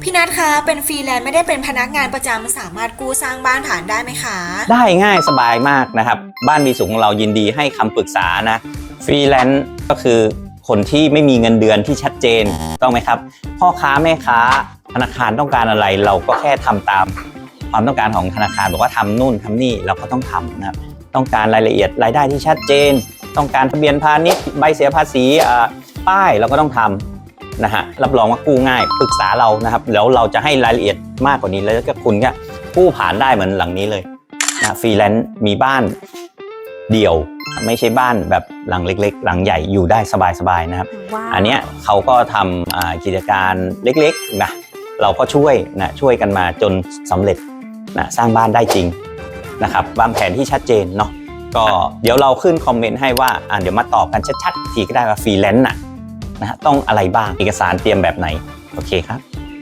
พี่นัทคะเป็นฟรีแลนซ์ไม่ได้เป็นพนักงานประจำสามารถกู้สร้างบ้านผ่านได้ไหมคะ ได้ง่ายสบายมากนะครับ บ้านมีสูงของเรายินดีให้คำปรึกษานะฟรีแลนซ์ก็คือคนที่ไม่มีเงินเดือนที่ชัดเจนต้องไหมครับ พ่อค้าแม่ค้าธนาคารต้องการอะไร เราก็แค่ทำตาม ความต้องการของธนาคารบอกว่าทำนู่นทำนี่เราก็ต้องทำนะครับต้องการรายละเอียดรายได้ที่ชัดเจน ต้องการทะเบียนพาณิชย์ใบเสียภาษีอ่าป้ายเราก็ต้องทำ นะฮะรับรองว่ากู้ง่ายปรึกษาเรานะครับแล้วเราจะให้รายละเอียดมากกว่านี้แล้วก็คุณก็กู้ผ่านได้เหมือนหลังนี้เลยนะฟรีแลนซ์มีบ้านเดี่ยวไม่ใช่บ้านแบบหลังเล็ก ๆ หลังใหญ่อยู่ได้สบายๆนะครับว้าวอันเนี้ยเขาก็ทำอ่ากิจการเล็กๆนะเราก็ช่วยนะช่วยกันมาจนสำเร็จนะสร้างบ้านได้จริงนะครับวางแผนที่ชัดเจนเนาะก็เดี๋ยวเราขึ้นคอมเมนต์ให้ว่าอ่าเดี๋ยวมาตอบกันชัดๆอีกทีก็ได้ว่าฟรีแลนซ์น่ะ นะฮะต้องอะไรบ้างเอกสารเตรียมแบบไหน โอเคครับ